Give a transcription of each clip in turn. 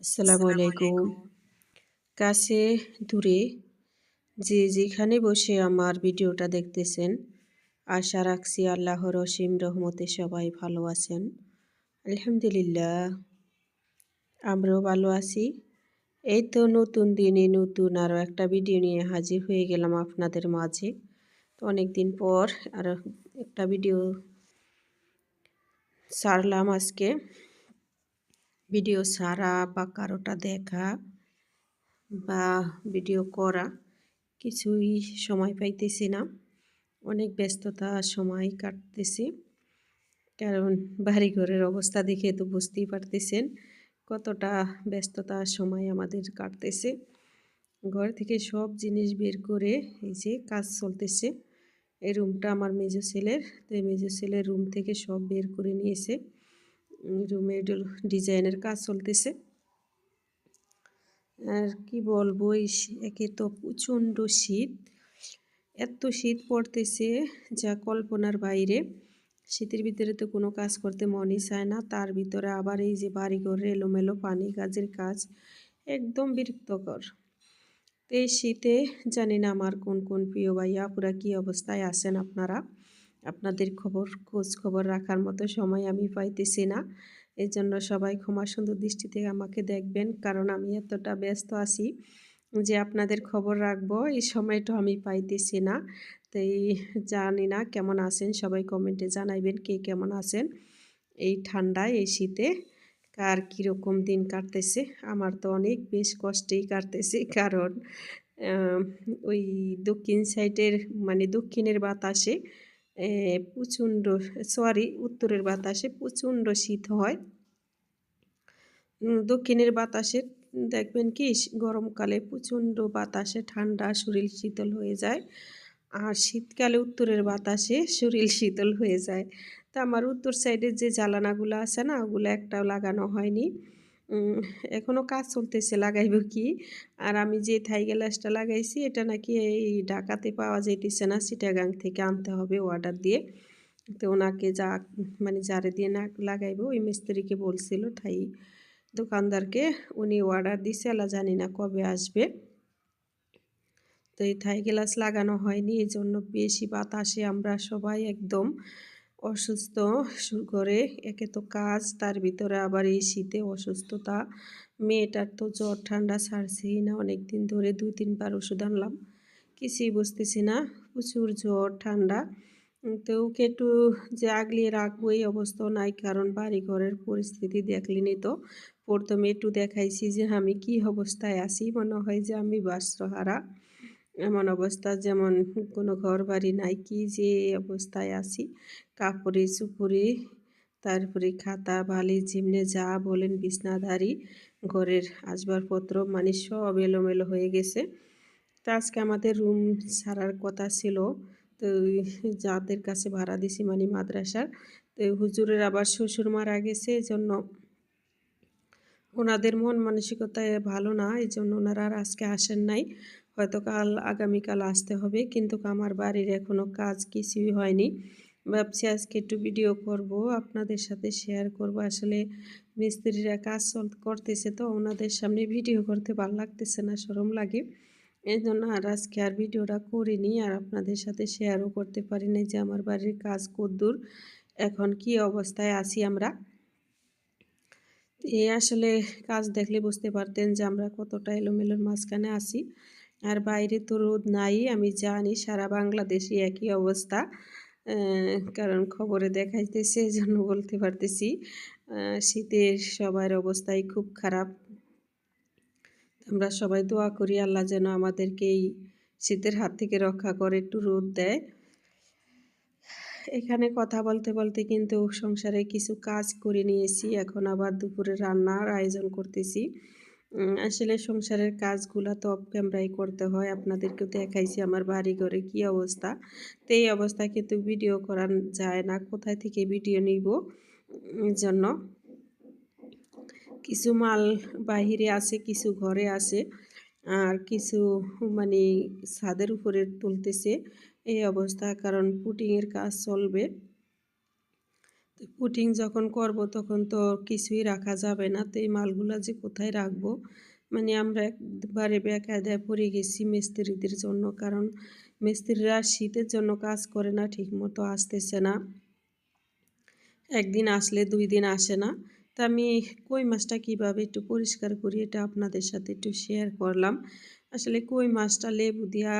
আসসালামু আলাইকুম। কাছে দূরে যে যেখানে বসে আমার ভিডিওটা দেখতেছেন আশা রাখছি আল্লাহর অসীম রহমতে সবাই ভালো আছেন। আলহামদুলিল্লাহ আমরাও ভালো আছি। এই তো নতুন দিনে নতুন আরও একটা ভিডিও নিয়ে হাজির হয়ে গেলাম আপনাদের মাঝে। তো অনেক দিন পর আরও একটা ভিডিও সারলাম আজকে। ভিডিও ছাড়া বা কারোটা দেখা বা ভিডিও করা কিছুই সময় পাইতেছি না। অনেক ব্যস্ততা সময় কাটতেছি। কারণ বাড়িঘরের অবস্থা দেখে তো বুঝতেই পারতেছেন কতটা ব্যস্ততা সময় আমাদের কাটতেছে। ঘর থেকে সব জিনিস বের করে এই যে কাজ চলতেছে। এই রুমটা আমার মেজো ছেলের, তো এই মেজো ছেলের রুম থেকে সব বের করে নিয়েছে। রুমের ডিজাইনের কাজ চলতেছে। আর কি বলব একে তো প্রচণ্ড শীত। এত শীত পড়তেছে যা কল্পনার বাইরে। শীতের ভিতরে তো কোনো কাজ করতে মনই চায় না, তার ভিতরে আবার এই যে বাড়িঘর, এলোমেলো পানি কাজের কাজ একদম বিরক্তকর। এই শীতে জানি না আমার কোন কোন প্রিয় ভাইয়া পুরা কী অবস্থায় আছেন আপনারা। আপনাদের খবর খোঁজ খবর রাখার মতো সময় আমি পাইতেছি না। এই জন্য সবাই ক্ষমা সুন্দর দৃষ্টিতে আমাকে দেখবেন, কারণ আমি এতটা ব্যস্ত আছি যে আপনাদের খবর রাখব, এই সময়টা আমি পাইতেছি না। তাই জানি না কেমন আছেন, সবাই কমেন্টে জানাইবেন কে কেমন আছেন এই ঠান্ডায়, এই শীতে, কার কীরকম দিন কাটতেছে। আমার তো অনেক বেশ কষ্টেই কাটতেছে, কারণ ওই দক্ষিণ সাইডের মানে দক্ষিণের বাতাসে প্রচণ্ড সরি, উত্তরের বাতাসে প্রচণ্ড শীত হয়। দক্ষিণের বাতাসে দেখবেন কি, গরমকালে প্রচণ্ড বাতাসে ঠান্ডা, শরীর শীতল হয়ে যায়। আর শীতকালে উত্তরের বাতাসে শরীর শীতল হয়ে যায়। তা আমার উত্তর সাইডের যে জ্বালানাগুলো আছে না, ওগুলো একটাও লাগানো হয়নি। এখনও কাজ চলতেছে, লাগাইব কি? আর আমি যে থাই গ্যালাসটা লাগাইছি, এটা নাকি এই ঢাকাতে পাওয়া যাইতেছে না সিটাগাং থেকে আনতে হবে অর্ডার দিয়ে। তো ওনাকে যা মানে যারে দিয়ে না লাগাইব, ওই মিস্ত্রিকে বলছিল ঠাই দোকানদারকে, উনি অর্ডার দিছে আলা জানি না কবে আসবে। তো এই থাই গ্লাস লাগানো হয়নি এই জন্য বেশি বাতাসে আমরা সবাই একদম অসুস্থ করে একে তো কাজ, তার ভিতরে আবার এই শীতে অসুস্থতা। মেয়েটার তো জ্বর, ঠান্ডা ছাড়ছেই না অনেক দিন ধরে দু তিনবার ওষুধ আনলাম। কিছুই বুঝতেছি না, প্রচুর জ্বর, ঠান্ডা। তো ওকে একটু যে আগলিয়ে রাখব, এই অবস্থাও নাই, কারণ বাড়ি ঘরের পরিস্থিতি দেখলিনি তো। প্রথমে একটু দেখাইছি যে আমি কি অবস্থায় আছি, মনে হয় যে আমি বাস্ত্রহারা এমন অবস্থা, যেমন কোনো ঘর বাড়ি নাই, কি যে অবস্থায় আছি। কাপড়ে চুপুরে তারপরে খাতা বালি জিমনে যা বলেন বিছনাধারী, ঘরের আসবাবপত্র মানে সব এলোমেলো হয়ে গেছে। তো আজকে আমাদের রুম সারার কথা ছিল, তো যাদের কাছে ভাড়া দিছি মানে মাদ্রাসার, তো হুজুরের আবার শ্বশুর মারা গেছে এই জন্য ওনাদের মন মানসিকতায় ভালো না এই জন্য ওনারা আর আজকে আসেন নাই। হয়তো কাল আগামীকাল আসতে হবে, কিন্তু আমার বাড়ির এখনও কাজ কিছুই হয়নি। ভাবছি আজকে একটু ভিডিও করব, আপনাদের সাথে শেয়ার করব। আসলে মিস্ত্রিরা কাজ করতেছে তো, ওনাদের সামনে ভিডিও করতে ভালো লাগতেছে না, সরম লাগে। এই জন্য আর আজকে আর ভিডিওটা করিনি, আর আপনাদের সাথে শেয়ারও করতে পারি না যে আমার বাড়ির কাজ কদ্দূর এখন কি অবস্থায় আছি আমরা। এ আসলে কাজ দেখলে বুঝতে পারতেন যে আমরা কতটা এলোমেলোর মাঝখানে আছি। আর বাইরে তো রোদ নাই, আমি জানি সারা বাংলাদেশে একই অবস্থা। কারণ খবরে দেখাইতেছে, এই জন্য বলতে পারতেছি শীতের সবার অবস্থাই খুব খারাপ। আমরা সবাই দোয়া করি আল্লাহ যেন আমাদেরকে এই শীতের হাত থেকে রক্ষা করে, একটু রোদ দেয়। এখানে কথা বলতে বলতে কিন্তু সংসারে কিছু কাজ করে নিয়েছি, এখন আবার দুপুরে রান্নার আয়োজন করতেছি। আসলে সংসারের কাজগুলো তো অফ ক্যামেরাই করতে হয়। আপনাদেরকেও দেখাইছি আমার বাড়ি ঘরে কী অবস্থা। তো এই অবস্থায় কিন্তু ভিডিও করা যায় না। কোথায় থেকে ভিডিও নিব? জন্য কিছু মাল বাহিরে আছে, কিছু ঘরে আছে। আর কিছু মানে ছাদের উপরে তুলতেছে। এই অবস্থা, কারণ পুটিংয়ের কাজ চলবে। পুটিং যখন করব তখন তো কিছুই রাখা যাবে না। তো এই মালগুলা যে কোথায় রাখব? মানে আমরা একবারে বেকায়দায় পড়ে গেছি মিস্ত্রিদের জন্য, কারণ মিস্ত্রিরা শীতের জন্য কাজ করে না, ঠিকমতো আসতেছে না। একদিন আসলে দুই দিন আসে না। তা আমি কই মাছটা কীভাবে একটু পরিষ্কার করি, এটা আপনাদের সাথে একটু শেয়ার করলাম। আসলে কই মাছটা লেবু দিয়া,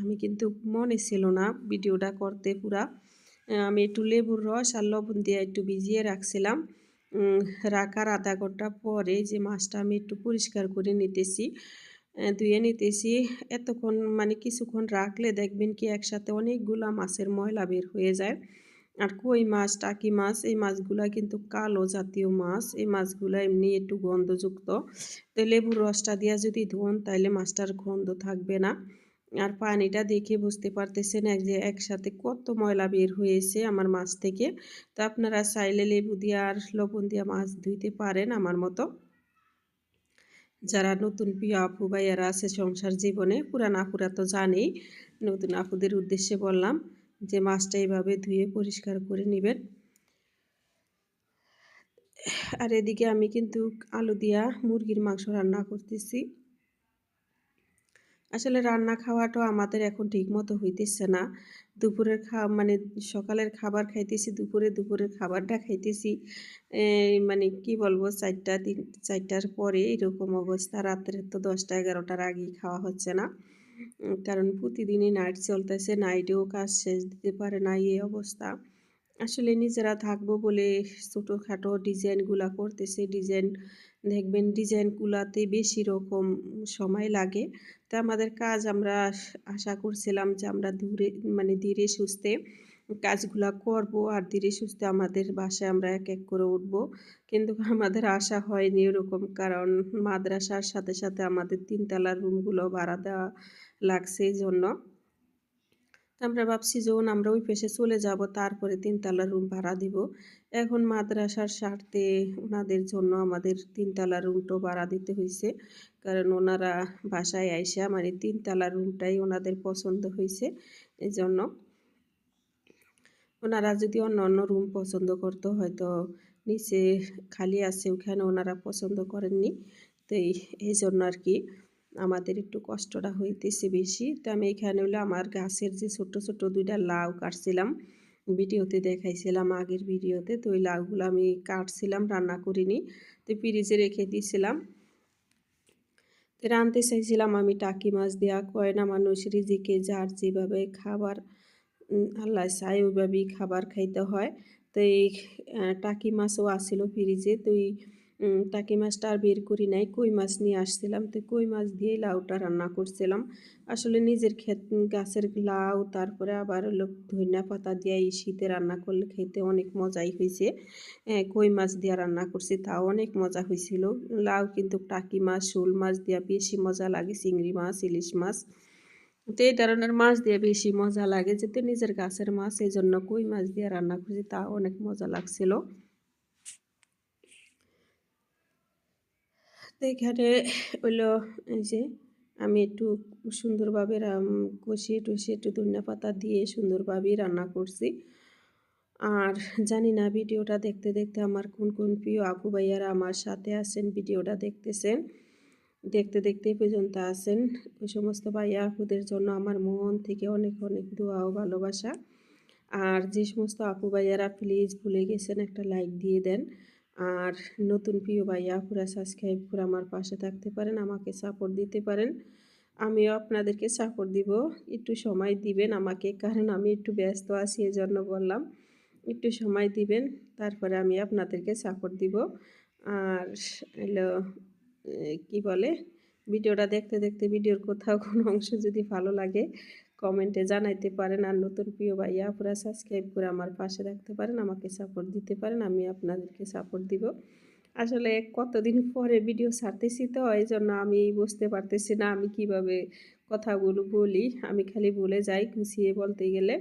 আমি কিন্তু মনে ছিল না ভিডিওটা করতে পুরা। আমি একটু লেবুর রস আর লবণ দিয়ে একটু ভিজিয়ে রাখছিলাম। রাখার আধা ঘণ্টা পরে যে মাছটা আমি একটু পরিষ্কার করে নিতেছি ধুয়ে নিতেছি। এতক্ষণ মানে কিছুক্ষণ রাখলে দেখবেন কি একসাথে অনেকগুলা মাছের ময়লা বের হয়ে যায়। আর কই মাছ, টাকি মাছ, এই মাছগুলা কিন্তু কালো জাতীয় মাছ। এই মাছগুলো এমনি একটু গন্ধযুক্ত। তো লেবুর রসটা দিয়া যদি ধোন তাহলে মাছটার গন্ধ থাকবে না। আর পানিটা দেখে বুঝতে পারতেছেন এক যে একসাথে কত ময়লা বের হয়েছে আমার মাছ থেকে। তো আপনারা চাইলে লেবু দিয়ে আর লবণ দিয়ে মাছ ধুইতে পারেন আমার মতো। যারা নতুন প্রিয় আপু ভাইয়ারা আছে সংসার জীবনে, পুরান আপুরা তো জানেই, নতুন আপুদের উদ্দেশ্যে বললাম যে মাছটা এইভাবে ধুয়ে পরিষ্কার করে নেবেন। আর এদিকে আমি কিন্তু আলু দিয়া মুরগির মাংস রান্না করতেছি। আসলে রান্না খাওয়াটাও আমাদের এখন ঠিক মতো হইতেছে না। দুপুরের খাওয়া মানে সকালের খাবার খাইতেছি, দুপুরে দুপুরের খাবারটা খাইতেছি। মানে কি বলব, চারটা তিন চারটার পরে এরকম অবস্থা। রাত্রে তো দশটা, এগারোটার আগেই খাওয়া হচ্ছে না। কারণ প্রতিদিনই নাইট চলতেছে নাইটেও কাজ শেষ দিতে পারে না এই অবস্থা। আসলে নিজেরা থাকব বলে ছোটোখাটো ডিজাইনগুলা করতেছে। ডিজাইন দেখবেন ডিজাইনগুলাতে বেশি রকম সময় লাগে। তা আমাদের কাজ আমরা আশা করছিলাম যে আমরা দূরে মানে ধীরে সুস্থে কাজগুলা করব আর ধীরে সুস্থে আমাদের বাসায় আমরা এক এক করে উঠব। কিন্তু আমাদের আশা হয়নি ওরকম কারণ মাদ্রাসার সাথে সাথে আমাদের তিনতলার রুমগুলো ভাড়া দেওয়া লাগছে এই জন্য। আমরা ভাবছি যখন আমরা ওই পেশে চলে যাব, তারপরে তিনতলা রুম ভাড়া দিব। এখন মাদ্রাসার স্বার্থে ওনাদের জন্য আমাদের তিনতলা রুমটাও ভাড়া দিতে হয়েছে কারণ ওনারা বাসায় আইসা মানে তিনতলা রুমটাই ওনাদের পছন্দ হয়েছে এই জন্য ওনারা যদি অন্য অন্য রুম পছন্দ করতো, হয়তো নিচে খালি আছে, ওখানে ওনারা পছন্দ করেননি। তো এই জন্য আর কি আমাদের একটু কষ্টটা হইতেছে বেশি। তো আমি এখানে হলো আমার গাছের যে ছোট ছোট দুইটা লাউ কাটছিলাম। ভিডিওতে দেখাইছিলাম আগের ভিডিওতে। তো ওই লাউগুলো আমি কাটছিলাম, রান্না করিনি। তো ফ্রিজে রেখে দিয়েছিলাম তো রাঁধতে চাইছিলাম আমি টাকি মাছ দেওয়া কয়না মানুষ, রিজিকে যার যেভাবে খাবার আল্লাহ চাই ওইভাবেই খাবার খাইতে হয়। তো এই টাকি মাছও আসছিল ফ্রিজে। তো এই টাকি মাছটা আর বের করি নাই। কই মাছ নিয়ে আসছিলাম তো কই মাছ দিয়েই লাউটা রান্না করছিলাম। আসলে নিজের ক্ষেত, গাছের লাউ, তারপরে আবার হলো ধনিয়া পাতা দিয়ে এই শীতে রান্না করলে খেতে অনেক মজাই হয়েছে কই মাছ দিয়ে রান্না করছি তাও অনেক মজা হয়েছিল লাউ কিন্তু টাকি মাছ, শোল মাছ দিয়ে বেশি মজা লাগে, চিংড়ি মাছ, ইলিশ মাছ। তো এই ধরনের মাছ দিয়ে বেশি মজা লাগে যেহেতু নিজের গাছের মাছ এই জন্য কই মাছ দিয়ে রান্না করছি তাও অনেক মজা লাগছিল। এখানে হলো এই যে আমি একটু সুন্দরভাবে কষিয়ে টষিয়ে একটু ধনিয়া পাতা দিয়ে সুন্দরভাবেই রান্না করছি। আর জানি না ভিডিওটা দেখতে দেখতে আমার কোন কোন প্রিয় আপু ভাইয়ারা আমার সাথে আছেন ভিডিওটা দেখতেছেন, দেখতে দেখতে পর্যন্ত আছেন। ওই সমস্ত ভাইয়া আপুদের জন্য আমার মন থেকে অনেক অনেক দোয়া ও ভালোবাসা। আর যে সমস্ত আপু ভাইয়ারা প্লিজ ভুলে গেছেন একটা লাইক দিয়ে দেন। আর নতুন প্রিয় ভাইয়া পুরা সাবস্ক্রাইব করে আমার পাশে থাকতে পারেন, আমাকে সাপোর্ট দিতে পারেন। আমিও আপনাদেরকে সাপোর্ট দিব। একটু সময় দিবেন আমাকে, কারণ আমি একটু ব্যস্ত আছি এই জন্য বললাম। একটু সময় দিবেন, তারপরে আমি আপনাদেরকে সাপোর্ট দিব। আর হলো কি বলে? ভিডিওটা দেখতে দেখতে ভিডিওর কোথাও কোনো অংশ যদি ভালো লাগে কমেন্টে জানাইতে পারেন আর নতুন প্রিয় ভাইয়া পুরা সাবস্ক্রাইব করে আমার পাশে রাখতে পারেন, আমাকে সাপোর্ট দিতে পারেন, আমি আপনাদেরকে সাপোর্ট দিব। আসলে কতদিন পরে ভিডিও ছাড়তেছি তো এই জন্য আমি বুঝতে পারতেছি না আমি কীভাবে কথাগুলো বলি, আমি খালি বলে যাই গুছিয়ে বলতে গেলে।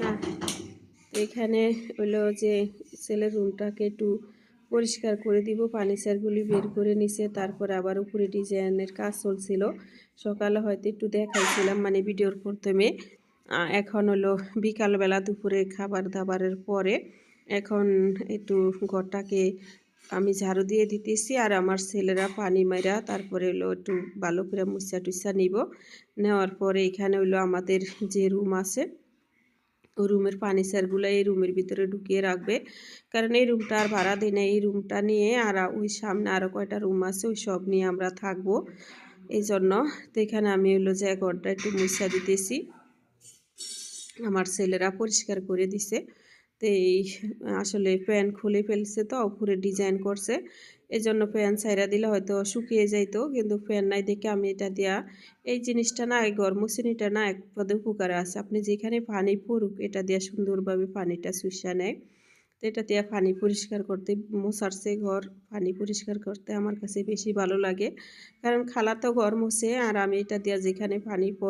না এখানে হলো যে ছেলের রুমটাকে একটু পরিষ্কার করে দিব ফার্নিচারগুলি বের করে নিছে, তারপরে আবার উপরে ডিজাইনের কাজ চলছিল। সকালে হয়তো একটু দেখাইছিলাম মানে ভিডিওর প্রথমে। এখন হলো বিকালবেলা দুপুরে খাবার দাবারের পরে। এখন একটু ঘরটাকে আমি ঝাড়ু দিয়ে দিতেছি আর আমার ছেলেরা পানি মাইরা তারপরে হলো একটু ভালো করে মুসা টুসা নিব। নেওয়ার পরে এখানে হলো আমাদের যে রুম আছে রুমের ফার্নিচারগুলো এই রুমের ভিতরে ঢুকিয়ে রাখবে। কারণ এই রুমটা আর ভাড়া দিই না, এই রুমটা নিয়ে আর ওই সামনে আরও কয়টা রুম আছে, ওই সব নিয়ে আমরা থাকব। এই জন্য তো এখানে আমি হলো যে ঘরটা একটু মুছা দিতেছি। আমার ছেলেরা পরিষ্কার করে দিছে। তো এই আসলে প্যান খুলে ফেলছে তো উপরে ডিজাইন করছে। এই জন্য ফ্যান ছাইরা দিলে হয়তো শুকিয়ে যাইতো, কিন্তু ফ্যান নাই দেখে আমি এটা দিয়া, এই জিনিসটা না, এই গরমচিনিটা না এক পদে উপকারে আছে। আপনি যেখানে পানি পড়ুক, এটা দিয়ে সুন্দরভাবে পানিটা শুষা নেয়। তো এটা দিয়ে পানি পরিষ্কার করতে মোছারছে ঘর পানি পরিষ্কার করতে আমার কাছে বেশি ভালো লাগে। কারণ খালা তো ঘর মোছে, আর আমি এটা দিয়ে যেখানে পানি